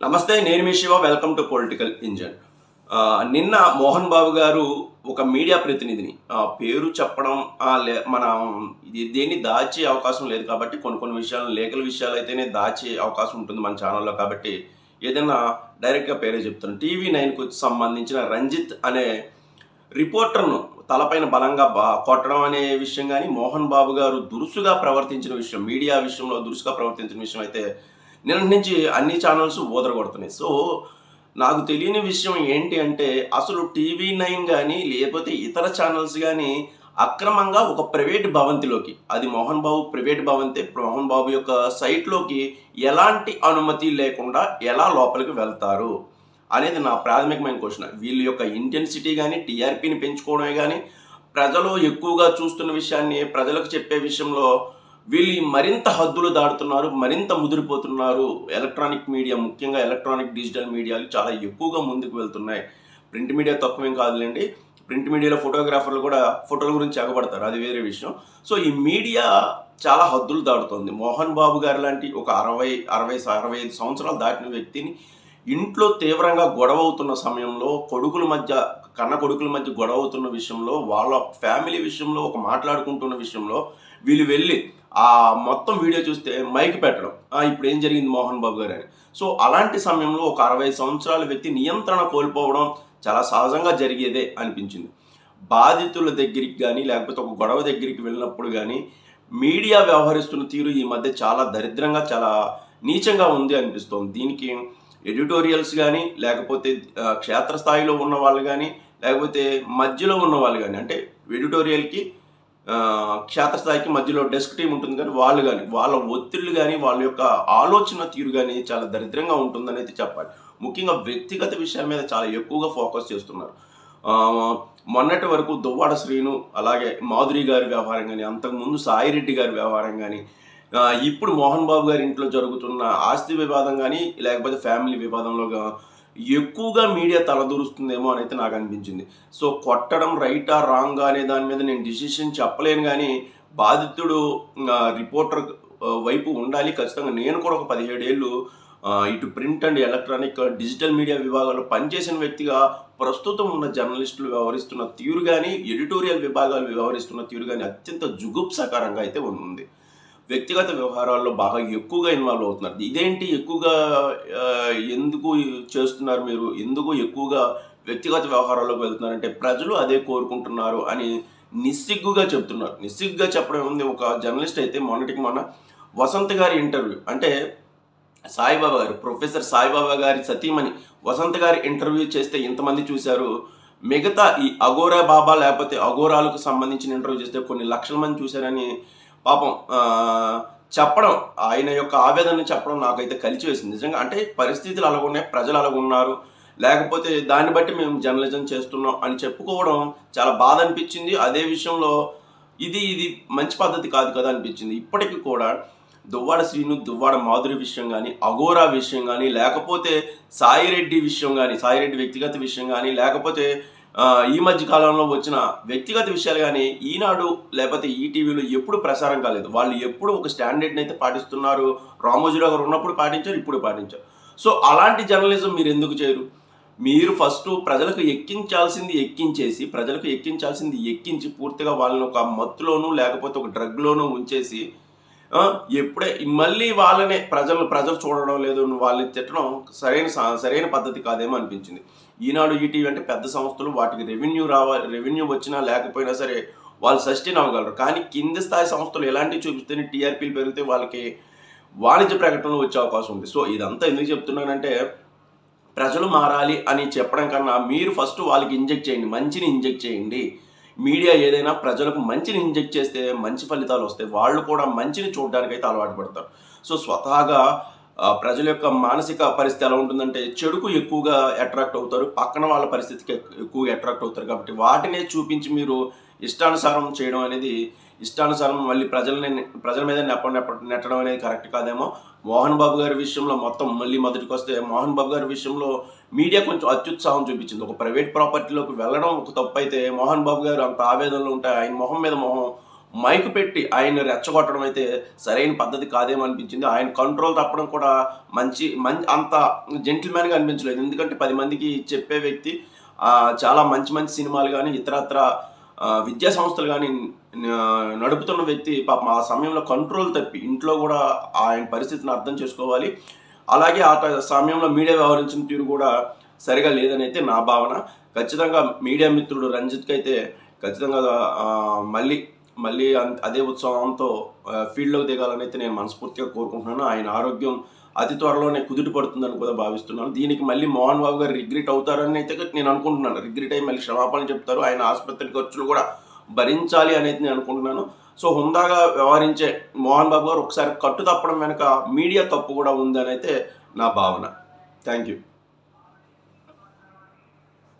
నమస్తే నేను మీ Shiva. Welcome to political engine నిన్న మోహన్ బాబు గారు ఒక మీడియా ప్రతినిధిని ఆ, పేరు చెప్పడం లే- మనం ఇది దేన్ని దాచే అవకాశం లేదు కాబట్టి కొన్ని కొన్ని విషయాలు లేఖల విషయాలు అయితేనే దాచే అవకాశం ఉంటుంది మన ఛానల్లో కాబట్టి ఏదైనా డైరెక్ట్గా పేరే చెప్తాను టీవీ నైన్కు సంబంధించిన రంజిత్ అనే రిపోర్టర్ను తలపైన బలంగా బా కొట్టడం అనే విషయం కానీ మోహన్ బాబు గారు దురుసుగా ప్రవర్తించిన విషయం మీడియా విషయంలో దురుసుగా ప్రవర్తించిన విషయం అయితే నిన్న నుంచి అన్ని ఛానల్స్ ఊదరగొడుతున్నాయి. సో నాకు తెలియని విషయం ఏంటి అంటే అసలు టీవీ నైన్ కానీ లేకపోతే ఇతర ఛానల్స్ కానీ అక్రమంగా ఒక ప్రైవేట్ భవంతిలోకి అది మోహన్ బాబు ప్రైవేట్ భవంతి మోహన్ బాబు యొక్క సైట్లోకి ఎలాంటి అనుమతి లేకుండా ఎలా లోపలికి వెళ్తారు అనేది నా ప్రాథమికమైన క్వశ్చన్. వీళ్ళ యొక్క ఇంటెన్సిటీ కానీ టీఆర్పీని పెంచుకోవడమే కానీ ప్రజలు ఎక్కువగా చూస్తున్న విషయాన్ని ప్రజలకు చెప్పే విషయంలో వీళ్ళు మరింత హద్దులు దాటుతున్నారు మరింత ముదిరిపోతున్నారు. ఎలక్ట్రానిక్ మీడియా ముఖ్యంగా ఎలక్ట్రానిక్ డిజిటల్ మీడియాలు చాలా ఎక్కువగా ముందుకు వెళ్తున్నాయి. ప్రింట్ మీడియా తక్కువేం కాదులేండి. ప్రింట్ మీడియాలో ఫోటోగ్రాఫర్లు కూడా ఫోటోల గురించి ఎగబడతారు. అది వేరే విషయం. సో ఈ మీడియా చాలా హద్దులు దాటుతోంది. మోహన్ బాబు గారు లాంటి ఒక అరవై అరవై అరవై ఐదు సంవత్సరాలు దాటిన వ్యక్తిని ఇంట్లో తీవ్రంగా గొడవ అవుతున్న సమయంలో కొడుకుల మధ్య కన్న కొడుకుల మధ్య గొడవ అవుతున్న విషయంలో వాళ్ళ ఫ్యామిలీ విషయంలో ఒక మాట్లాడుకుంటున్న విషయంలో వీళ్ళు వెళ్ళి ఆ మొత్తం వీడియో చూస్తే మైక్ పెట్టడం. ఇప్పుడు ఏం జరిగింది మోహన్ బాబు గారు అని. సో అలాంటి సమయంలో ఒక అరవై సంవత్సరాల వ్యక్తి నియంత్రణ కోల్పోవడం చాలా సహజంగా జరిగేదే అనిపించింది. బాధితుల దగ్గరికి కానీ లేకపోతే ఒక గొడవ దగ్గరికి వెళ్ళినప్పుడు కానీ మీడియా వ్యవహరిస్తున్న తీరు ఈ మధ్య చాలా దరిద్రంగా చాలా నీచంగా ఉంది అనిపిస్తోంది. దీనికి ఎడిటోరియల్స్ కానీ లేకపోతే క్షేత్రస్థాయిలో ఉన్న వాళ్ళు కానీ లేకపోతే మధ్యలో ఉన్న వాళ్ళు కానీ అంటే ఎడిటోరియల్కి క్షేత్రస్థాయికి మధ్యలో డెస్క్ టీం ఉంటుంది కానీ వాళ్ళు కానీ వాళ్ళ ఒత్తిళ్ళు కానీ వాళ్ళ యొక్క ఆలోచన తీరు కానీ చాలా దరిద్రంగా ఉంటుందనేది చెప్పాలి. ముఖ్యంగా వ్యక్తిగత విషయాల మీద చాలా ఎక్కువగా ఫోకస్ చేస్తున్నారు. మొన్నటి వరకు దువ్వాడ శ్రీను అలాగే మాధురి గారి వ్యవహారం కానీ అంతకుముందు సాయిరెడ్డి గారి వ్యవహారం కానీ ఇప్పుడు మోహన్ బాబు గారి ఇంట్లో జరుగుతున్న ఆస్తి వివాదం కానీ లేకపోతే ఫ్యామిలీ వివాదంలో ఎక్కువగా మీడియా తలదూరుస్తుందేమో అని అయితే నాకు అనిపించింది. సో కొట్టడం రైటా రాంగ్ అనే దాని మీద నేను డిసిషన్ చెప్పలేను కానీ బాధితుడు రిపోర్టర్ వైపు ఉండాలి ఖచ్చితంగా. నేను కూడా ఒక పదిహేడు ఏళ్ళు ఇటు print and electronic digital media విభాగాల్లో పనిచేసిన వ్యక్తిగా ప్రస్తుతం ఉన్న జర్నలిస్టులు వ్యవహరిస్తున్న తీరు కానీ ఎడిటోరియల్ విభాగాలు వ్యవహరిస్తున్న తీరు కానీ అత్యంత జుగుప్సకరంగా అయితే ఉంది. వ్యక్తిగత వ్యవహారాల్లో బాగా ఎక్కువగా ఇన్వాల్వ్ అవుతున్నారు. ఇదేంటి ఎక్కువగా ఎందుకు చేస్తున్నారు మీరు? ఎందుకు ఎక్కువగా వ్యక్తిగత వ్యవహారాల్లోకి వెళ్తున్నారంటే ప్రజలు అదే కోరుకుంటున్నారు అని నిస్సిగ్గుగా చెప్తున్నారు. నిస్సిగ్గుగా చెప్పడం ఉంది. ఒక జర్నలిస్ట్ అయితే మొన్నటికి మొన్న వసంత్ గారి ఇంటర్వ్యూ అంటే సాయిబాబా గారు ప్రొఫెసర్ సాయిబాబా గారి సతీమణి వసంత్ గారి ఇంటర్వ్యూ చేస్తే ఇంతమంది చూశారు. మిగతా ఈ అఘోరా బాబా లేకపోతే అఘోరాలకు సంబంధించిన ఇంటర్వ్యూ చేస్తే కొన్ని లక్షల మంది చూశారని పాపం చెప్పడం ఆయన యొక్క ఆవేదనని చెప్పడం నాకైతే కలిసి వేసింది. నిజంగా అంటే పరిస్థితులు అలాగున్నాయి ప్రజలు అలాగున్నారు లేకపోతే దాన్ని బట్టి మేము జర్నలిజం చేస్తున్నాం అని చెప్పుకోవడం చాలా బాధ అనిపించింది. అదే విషయంలో ఇది ఇది మంచి పద్ధతి కాదు కదా అనిపించింది. ఇప్పటికీ కూడా దువ్వాడ శ్రీను దువ్వాడ మాధురి విషయం కానీ అఘోరా విషయం కానీ లేకపోతే సాయిరెడ్డి విషయం కానీ సాయిరెడ్డి వ్యక్తిగత విషయం కానీ లేకపోతే ఈ మధ్య కాలంలో వచ్చిన వ్యక్తిగత విషయాలు కానీ ఈనాడు లేకపోతే ఈటీవీలో ఎప్పుడు ప్రసారం కాలేదు. వాళ్ళు ఎప్పుడు ఒక స్టాండర్డ్ని అయితే పాటిస్తున్నారు. రామోజీరావు గారు ఉన్నప్పుడు పాటించారు ఇప్పుడు పాటించారు. సో అలాంటి జర్నలిజం మీరు ఎందుకు చేయరు? మీరు ఫస్ట్ ప్రజలకు ఎక్కించాల్సింది ఎక్కించేసి ప్రజలకు ఎక్కించాల్సింది ఎక్కించి పూర్తిగా వాళ్ళని ఒక మత్తులోనూ లేకపోతే ఒక డ్రగ్లోనూ ఉంచేసి ఎప్పుడే మళ్ళీ వాళ్ళనే ప్రజలు ప్రజలు చూడడం లేదు వాళ్ళని తిట్టడం సరైన స- సరైన పద్ధతి కాదేమో అనిపించింది. ఈనాడు ఈటీవీ అంటే పెద్ద సంస్థలు వాటికి రెవెన్యూ రావాలి రెవెన్యూ వచ్చినా లేకపోయినా సరే వాళ్ళు సస్టైన్ అవ్వగలరు. కానీ కింది స్థాయి సంస్థలు ఎలాంటివి చూపిస్తేనే టీఆర్పీలు పెరిగితే వాళ్ళకి వాణిజ్య ప్రకటనలు వచ్చే అవకాశం ఉంది. సో ఇదంతా ఎందుకు చెప్తున్నానంటే ప్రజలు మారాలి అని చెప్పడం కన్నా మీరు ఫస్ట్ వాళ్ళకి ఇంజెక్ట్ చేయండి మంచిని ఇంజెక్ట్ చేయండి. మీడియా ఏదైనా ప్రజలకు మంచిని ఇంజెక్ట్ చేస్తే మంచి ఫలితాలు వస్తాయి వాళ్ళు కూడా మంచిని చూడడానికి అయితే అలవాటు పడతారు. సో స్వతహాగా ప్రజల యొక్క మానసిక పరిస్థితి ఎలా ఉంటుందంటే చెడుకు ఎక్కువగా అట్రాక్ట్ అవుతారు పక్కన వాళ్ళ పరిస్థితికి ఎక్కువగా అట్రాక్ట్ అవుతారు కాబట్టి వాటినే చూపించి మీరు ఇష్టానుసారం చేయడం అనేది ఇష్టానుసారం మళ్ళీ ప్రజలని ప్రజల మీద నెప్ప నెట్టడం అనేది కరెక్ట్ కాదేమో. మోహన్ బాబు గారి విషయంలో మొత్తం మళ్ళీ మొదటికి వస్తే మోహన్ బాబు గారి విషయంలో మీడియా కొంచెం అత్యుత్సాహం చూపించింది. ఒక ప్రైవేట్ ప్రాపర్టీలోకి వెళ్ళడం ఒక తప్పు అయితే మోహన్ బాబు గారు అంత ఆవేదనలో ఉంటే ఆయన మొహం మీద మొహం మైక్ పెట్టి ఆయన రెచ్చగొట్టడం అయితే సరైన పద్ధతి కాదేమో అనిపించింది. ఆయన కంట్రోల్ తప్పడం కూడా మంచి మంచి అంత జెంటిల్మెన్గా అనిపించలేదు. ఎందుకంటే పది మందికి చెప్పే వ్యక్తి చాలా మంచి మంచి సినిమాలు కానీ ఇతరత్ర విద్యా సంస్థలు కానీ నడుపుతున్న వ్యక్తి పాపం ఆ సమయంలో కంట్రోల్ తప్పి ఇంట్లో కూడా ఆయన పరిస్థితిని అర్థం చేసుకోవాలి. అలాగే ఆ సమయంలో మీడియా వ్యవహరించిన తీరు కూడా సరిగా లేదని అయితే నా భావన. ఖచ్చితంగా మీడియా మిత్రుడు రంజిత్కి అయితే ఖచ్చితంగా మళ్ళీ మళ్ళీ అదే ఉత్సాహంతో ఫీల్డ్లోకి దిగాలని అయితే నేను మనస్ఫూర్తిగా కోరుకుంటున్నాను. ఆయన ఆరోగ్యం అతి త్వరలోనే కుదుట పడుతుందని కూడా భావిస్తున్నాను. దీనికి మళ్ళీ మోహన్ బాబు గారు రిగ్రెట్ అవుతారని అయితే నేను అనుకుంటున్నాను. రిగ్రెట్ అయ్యి మళ్ళీ క్షమాపణ చెప్తారు. ఆయన ఆసుపత్రి ఖర్చులు కూడా భరించాలి అనేది నేను అనుకుంటున్నాను. సో హుందాగా వ్యవహరించే మోహన్ బాబు గారు ఒకసారి కట్టు తప్పడం వెనుక మీడియా తప్పు కూడా ఉందని అయితే నా భావన. Thank you